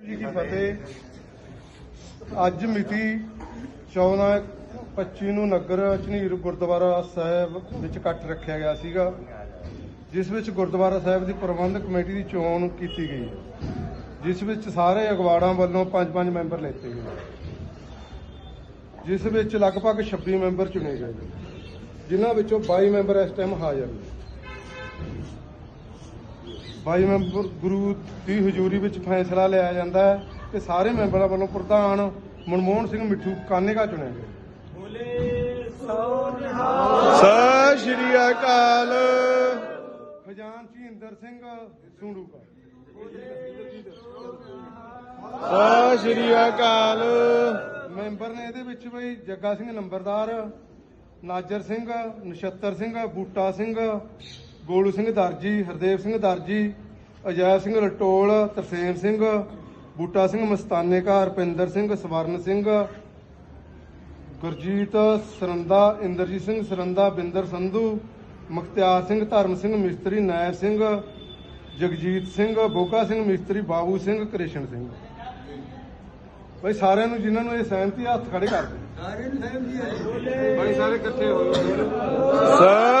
ਜੀ ਕੀ ਫਤਿਹ। ਅੱਜ ਮਿਤੀ 14 25 ਨੂੰ ਨਗਰ ਝਨੀਰ ਗੁਰਦੁਆਰਾ ਸਾਹਿਬ ਵਿੱਚ ਇਕੱਠ ਰੱਖਿਆ ਗਿਆ ਸੀਗਾ, ਜਿਸ ਵਿੱਚ ਗੁਰਦੁਆਰਾ ਸਾਹਿਬ ਦੀ ਪ੍ਰਬੰਧਕ ਕਮੇਟੀ ਦੀ ਚੋਣ ਕੀਤੀ ਗਈ। ਜਿਸ ਵਿੱਚ ਸਾਰੇ ਅਗਵਾੜਾਂ ਵੱਲੋਂ ਪੰਜ ਪੰਜ ਮੈਂਬਰ ਲੈਤੇ ਗਏ। ਜਿਸ ਵਿੱਚ ਲਗਭਗ 26 ਮੈਂਬਰ ਚੁਣੇ ਗਏ। ਜਿਨ੍ਹਾਂ ਵਿੱਚੋਂ 22 ਮੈਂਬਰ ਇਸ ਟਾਈਮ ਹਾਜ਼ਰ ਨੇ। 22 ਮੈਂਬਰ ਗੁਰੂ ਦੀ ਹਜ਼ੂਰੀ ਵਿੱਚ ਫੈਸਲਾ ਲਿਆ ਜਾਂਦਾ ਹੈ ਕਿ ਸਾਰੇ ਮੈਂਬਰਾਂ ਵੱਲੋਂ ਪ੍ਰਧਾਨ ਮਨਮੋਹਨ ਸਿੰਘ ਮਿੱਠੂ ਕਾਨੇਗਾ ਚੁਣਿਆ ਗਿਆ। ਸਤਿ ਸ਼੍ਰੀ ਅਕਾਲ। ਖਜ਼ਾਨਚੀ ਇੰਦਰ ਸਿੰਘ ਸੂੜੂਗਾ ਸਤਿ ਸ਼੍ਰੀ ਅਕਾਲ। ਮੈਂਬਰ ਨੇ ਇਹਦੇ ਵਿੱਚ ਬਈ ਜੱਗਾ ਸਿੰਘ ਨੰਬਰਦਾਰ ਨਾਜਰ ਸਿੰਘ ਨਛੱਤਰ ਸਿੰਘ ਬੂਟਾ ਸਿੰਘ ਗੋਲੂ ਸਿੰਘ ਦਰਜੀ ਹਰਦੇਵ ਸਿੰਘ ਦਰਜੀ ਅਜੈ ਸਿੰਘ ਰਟੋਲ ਤਰਸੇਮ ਸਿੰਘ ਬੂਟਾ ਸਿੰਘ ਮਸਤਾਨੇਕਾ ਰਪਿੰਦਰ ਸਿੰਘ ਸਵਰਨ ਸਿੰਘ ਗੁਰਜੀਤ ਸਰੰਦਾ ਇੰਦਰਜੀਤ ਸਿੰਘ ਸਰੰਦਾ ਬਿੰਦਰ ਸੰਧੂ ਮੁਖਤਿਆਰ ਸਿੰਘ ਧਰਮ ਸਿੰਘ ਮਿਸਤਰੀ ਨਾਇਰ ਸਿੰਘ ਜਗਜੀਤ ਸਿੰਘ ਬੋਗਾ ਸਿੰਘ ਮਿਸਤਰੀ ਬਾਬੂ ਸਿੰਘ ਕ੍ਰਿਸ਼ਨ ਸਿੰਘ। ਬਈ ਸਾਰਿਆਂ ਨੂੰ ਜਿਨ੍ਹਾਂ ਨੂੰ ਇਹ ਸਹਿਮਤੀ ਹੱਥ ਖੜੇ ਕਰ ਦੇ ਬਈ ਸਾਰੇ ਇਕੱਠੇ ਹੋਏ ਸਤਿ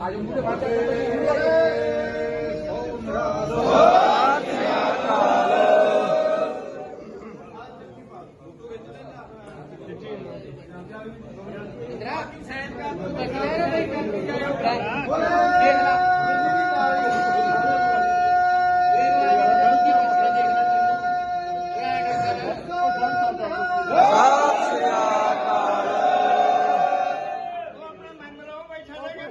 आज मुझे बात करते हैं ਇੰਦਰਾ ਸੈਨ ਕਾ ਤੂੰ ਦੇਖ ਲੈ ਰੇ ਬਈ ਕਰ